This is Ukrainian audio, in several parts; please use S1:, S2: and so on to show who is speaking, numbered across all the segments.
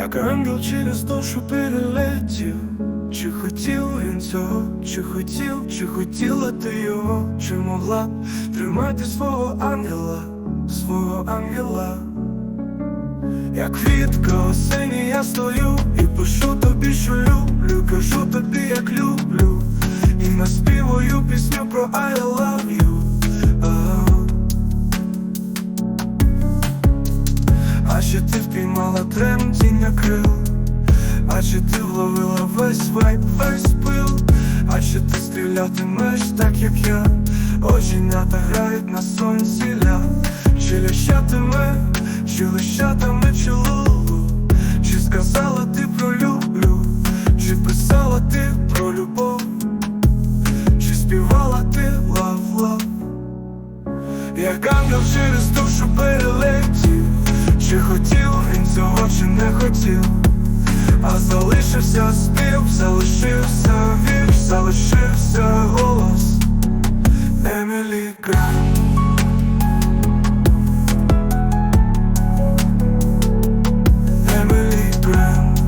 S1: Як ангел через душу перелетів, чи хотів він цього, чи хотів, чи хотіла ти його, чи могла тримати свого ангела, свого ангела. Як квітка осені я стою і пишу тобі, що люблю, кажу тобі, як люблю, і наспівую пісню про I love you. А. Ще ти впіймала тремтіння крил, а ще ти вловила весь вайб, весь пил, а ще ти стрілятимеш так, як я, оченята грають на сонці ля, чи лящатиме, чи лищатиме чолову, чи сказала ти про люблю, чи писала ти про любов, чи співала ти лав-лав? Як ангел через душу перелетів, хотів, а залишився спів, залишився вірш, залишився голос. Емілі Грант Емілі Грант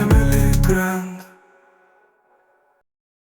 S1: Емілі Грант